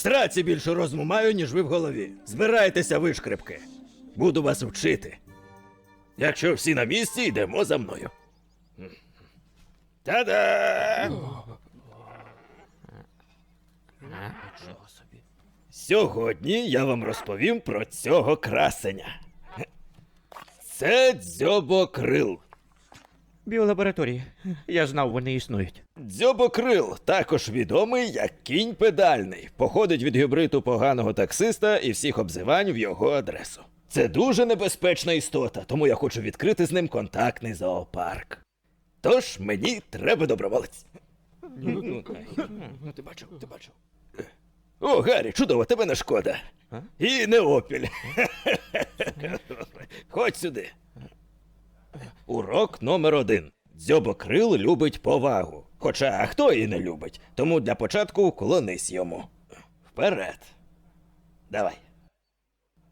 Страці більше розуму маю, ніж ви в голові. Збирайтеся, вишкрипки. Буду вас вчити. Якщо всі на місці, йдемо за мною. Та-да! Сьогодні я вам розповім про цього красеня. Це дзьобокрил. Біолабораторії. Я знав, вони існують. Дзьобокрил також відомий як кінь педальний, походить від гібриту поганого таксиста і всіх обзивань в його адресу. Це дуже небезпечна істота, тому я хочу відкрити з ним контактний зоопарк. Тож мені треба доброволець. Ну, ти бачив, ти бачив. О, Гаррі, чудово, тебе не шкода. І не опіль. Ходь сюди. Урок номер один. Дзьобокрил любить повагу. Хоча хто її не любить, тому для початку вклонись йому. Вперед. Давай.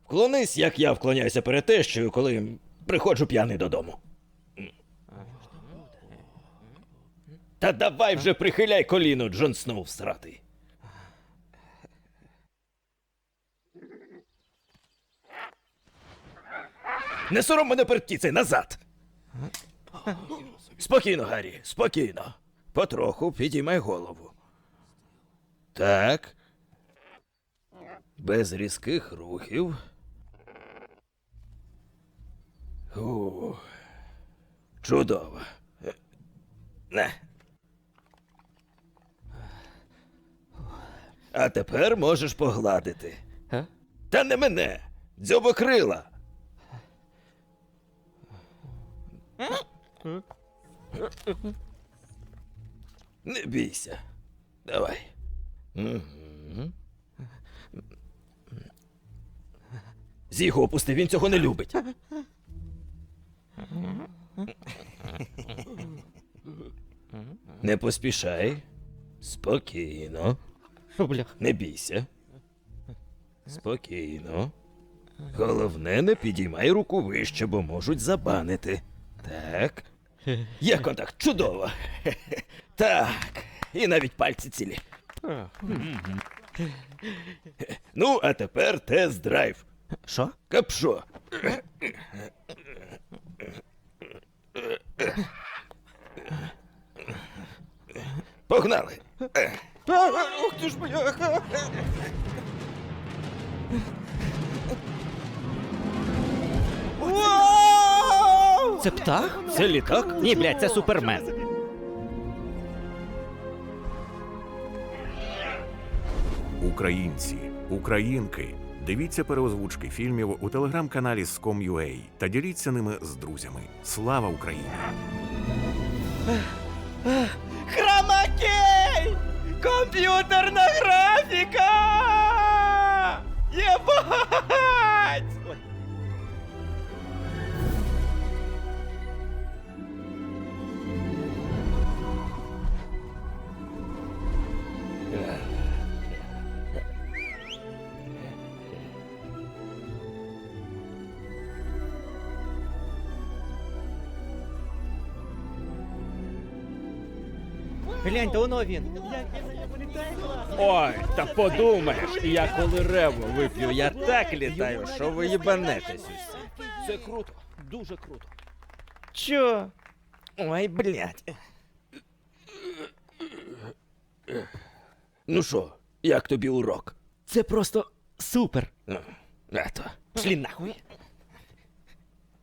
Вклонись, як я вклоняюся перед тещою, коли приходжу п'яний додому. Та давай вже прихиляй коліно, Джон Сноу всратий. Не сором мене перед птицею, назад. Спокійно, Гаррі, спокійно. Потроху підіймай голову. Так. Без різких рухів. У. Чудово. Не. А тепер можеш погладити. А? Та не мене. Дзьобокрила. Не бійся. Давай. Зіго опусти, він цього не любить. Не поспішай. Спокійно. Не бійся. Спокійно. Головне, не підіймай руку вище, бо можуть забанити. Так. Є контакт, чудово. Так. І навіть пальці цілі. Ну, а тепер тест-драйв. Що? Капшо. Погнали. Ух ти ж бляха! Це птах? Це літак? Ні, блядь, це супермен. Українці, українки, дивіться переозвучки фільмів у телеграм-каналі Scom.ua та діліться ними з друзями. Слава Україні! Хромакей! Комп'ютерна графіка! Єбать! Гляньте, воно він. Ой, та подумаєш, я коли реву вип'ю, я так літаю, що ви їбанетесь усі. Це круто, дуже круто. Чо? Ой, блядь. Ну що, як тобі урок? Це просто супер. Ну, А то. Пошли нахуй.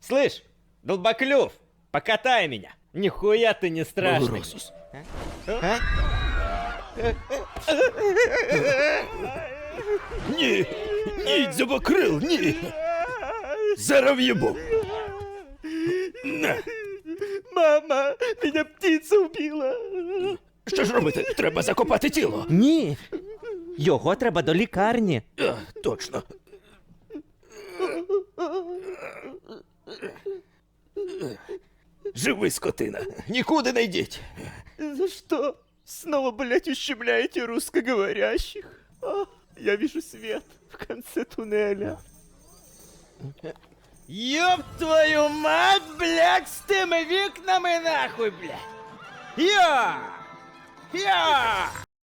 Слышь, долбоклюв, покатай меня. Нихуя ты не страшный. Уросус. А? Ні! Ні, дзьобокрил, ні! Зараз в'їбу! На! Мама, меня птица убила. Що ж робити? Треба закопати тіло. Ні. Його треба до лікарні. А, точно. Живи, скотина! Нікуди не йдіть! За что? Снова, блядь, ущемляете русскоговорящих? А, я вижу свет в конце туннеля. Ёб твою мать, блядь, с теми вікнами нахуй, блядь! Я! Я!